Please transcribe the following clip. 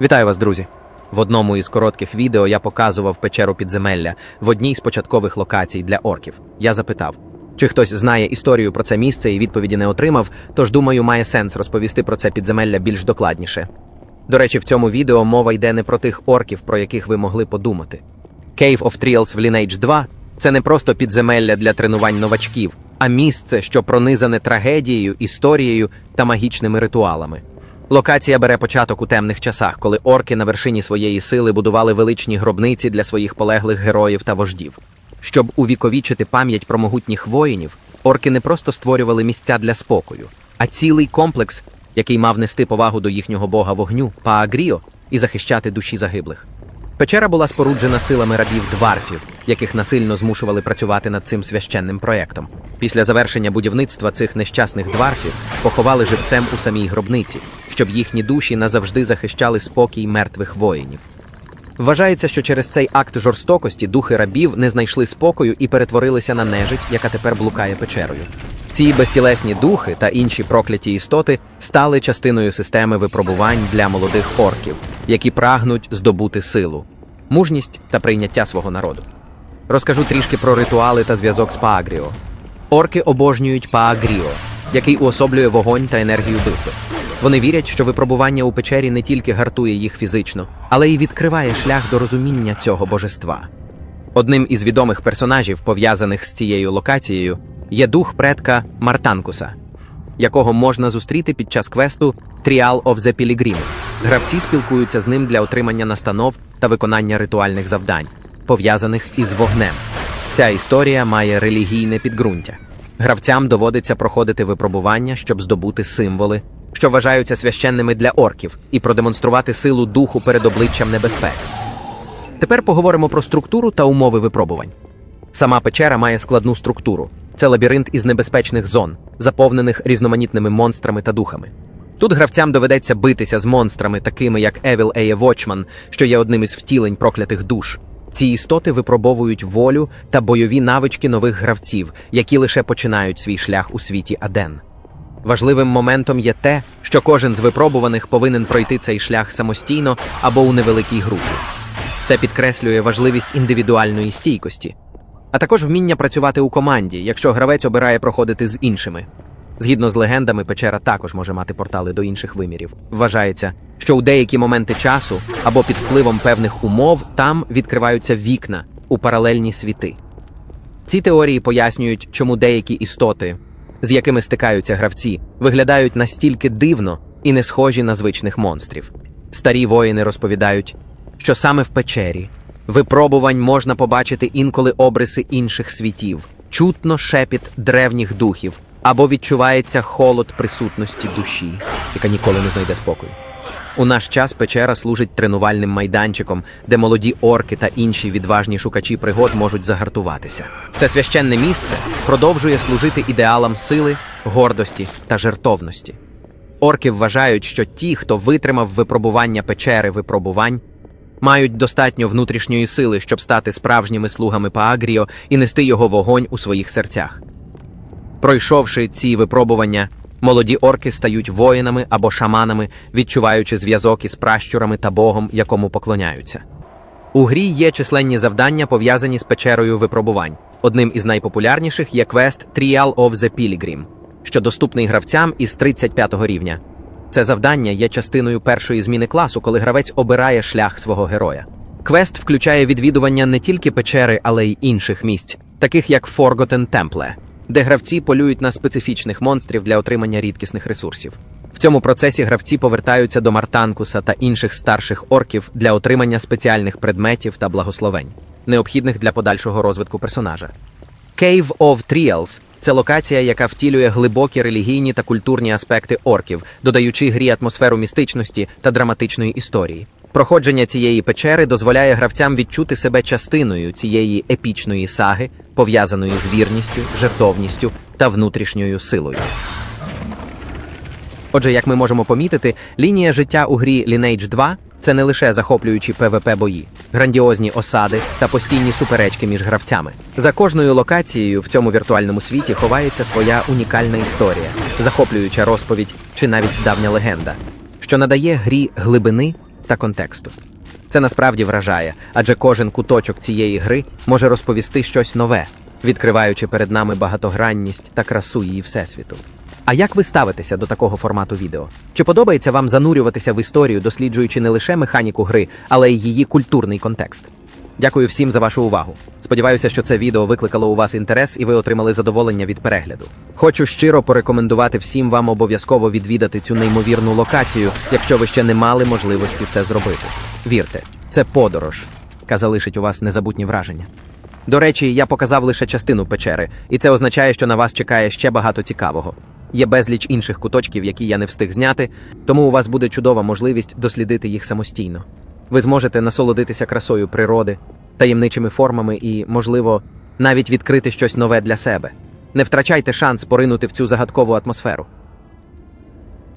Вітаю вас, друзі! В одному із коротких відео я показував печеру підземелля в одній з початкових локацій для орків. Я запитав, чи хтось знає історію про це місце і відповіді не отримав, тож думаю, має сенс розповісти про це підземелля більш докладніше. До речі, в цьому відео мова йде не про тих орків, про яких ви могли подумати. Cave of Trials в Lineage 2 це не просто підземелля для тренувань новачків, а місце, що пронизане трагедією, історією та магічними ритуалами. Локація бере початок у темних часах, коли орки на вершині своєї сили будували величні гробниці для своїх полеглих героїв та вождів. Щоб увіковічити пам'ять про могутніх воїнів, орки не просто створювали місця для спокою, а цілий комплекс, який мав нести повагу до їхнього бога вогню Паагріо і захищати душі загиблих. Печера була споруджена силами рабів дварфів, яких насильно змушували працювати над цим священним проєктом. Після завершення будівництва цих нещасних дварфів поховали живцем у самій гробниці, щоб їхні душі назавжди захищали спокій мертвих воїнів. Вважається, що через цей акт жорстокості духи рабів не знайшли спокою і перетворилися на нежить, яка тепер блукає печерою. Ці безтілесні духи та інші прокляті істоти стали частиною системи випробувань для молодих орків, які прагнуть здобути силу, мужність та прийняття свого народу. Розкажу трішки про ритуали та зв'язок з Паагріо. Орки обожнюють Паагріо, який уособлює вогонь та енергію духу. Вони вірять, що випробування у печері не тільки гартує їх фізично, але й відкриває шлях до розуміння цього божества. Одним із відомих персонажів, пов'язаних з цією локацією, є дух предка Мартанкуса, якого можна зустріти під час квесту Trial of the Pilgrim. Гравці спілкуються з ним для отримання настанов та виконання ритуальних завдань, пов'язаних із вогнем. Ця історія має релігійне підґрунтя. Гравцям доводиться проходити випробування, щоб здобути символи, що вважаються священними для орків, і продемонструвати силу духу перед обличчям небезпек. Тепер поговоримо про структуру та умови випробувань. Сама печера має складну структуру. Це лабіринт із небезпечних зон, заповнених різноманітними монстрами та духами. Тут гравцям доведеться битися з монстрами, такими як Evil Eye Watchman, що є одним із втілень проклятих душ. Ці істоти випробовують волю та бойові навички нових гравців, які лише починають свій шлях у світі Аден. Важливим моментом є те, що кожен з випробуваних повинен пройти цей шлях самостійно або у невеликій групі. Це підкреслює важливість індивідуальної стійкості, а також вміння працювати у команді, якщо гравець обирає проходити з іншими. Згідно з легендами, печера також може мати портали до інших вимірів. Вважається, що у деякі моменти часу або під впливом певних умов там відкриваються вікна у паралельні світи. Ці теорії пояснюють, чому деякі істоти, з якими стикаються гравці, виглядають настільки дивно і не схожі на звичних монстрів. Старі воїни розповідають, що саме в печері випробувань можна побачити інколи обриси інших світів, чутно шепіт древніх духів або відчувається холод присутності душі, яка ніколи не знайде спокою. У наш час печера служить тренувальним майданчиком, де молоді орки та інші відважні шукачі пригод можуть загартуватися. Це священне місце продовжує служити ідеалам сили, гордості та жертовності. Орки вважають, що ті, хто витримав випробування печери випробувань, мають достатньо внутрішньої сили, щоб стати справжніми слугами Паагріо і нести його вогонь у своїх серцях. Пройшовши ці випробування, молоді орки стають воїнами або шаманами, відчуваючи зв'язок із пращурами та богом, якому поклоняються. У грі є численні завдання, пов'язані з печерою випробувань. Одним із найпопулярніших є квест Trial of the Pilgrim, що доступний гравцям із 35 рівня. Це завдання є частиною першої зміни класу, коли гравець обирає шлях свого героя. Квест включає відвідування не тільки печери, але й інших місць, таких як Forgotten Temple, де гравці полюють на специфічних монстрів для отримання рідкісних ресурсів. В цьому процесі гравці повертаються до Мартанкуса та інших старших орків для отримання спеціальних предметів та благословень, необхідних для подальшого розвитку персонажа. Cave of Trials – це локація, яка втілює глибокі релігійні та культурні аспекти орків, додаючи грі атмосферу містичності та драматичної історії. Проходження цієї печери дозволяє гравцям відчути себе частиною цієї епічної саги, пов'язаної з вірністю, жертовністю та внутрішньою силою. Отже, як ми можемо помітити, лінія життя у грі Lineage 2 це не лише захоплюючі PvP бої, грандіозні осади та постійні суперечки між гравцями. За кожною локацією в цьому віртуальному світі ховається своя унікальна історія, захоплююча розповідь чи навіть давня легенда, що надає грі глибини та контексту. Це насправді вражає, адже кожен куточок цієї гри може розповісти щось нове, відкриваючи перед нами багатогранність та красу її всесвіту. А як ви ставитеся до такого формату відео? Чи подобається вам занурюватися в історію, досліджуючи не лише механіку гри, але й її культурний контекст? Дякую всім за вашу увагу. Сподіваюся, що це відео викликало у вас інтерес і ви отримали задоволення від перегляду. Хочу щиро порекомендувати всім вам обов'язково відвідати цю неймовірну локацію, якщо ви ще не мали можливості це зробити. Вірте, це подорож, яка залишить у вас незабутні враження. До речі, я показав лише частину печери, і це означає, що на вас чекає ще багато цікавого. Є безліч інших куточків, які я не встиг зняти, тому у вас буде чудова можливість дослідити їх самостійно. Ви зможете насолодитися красою природи, таємничими формами і, можливо, навіть відкрити щось нове для себе. Не втрачайте шанс поринути в цю загадкову атмосферу.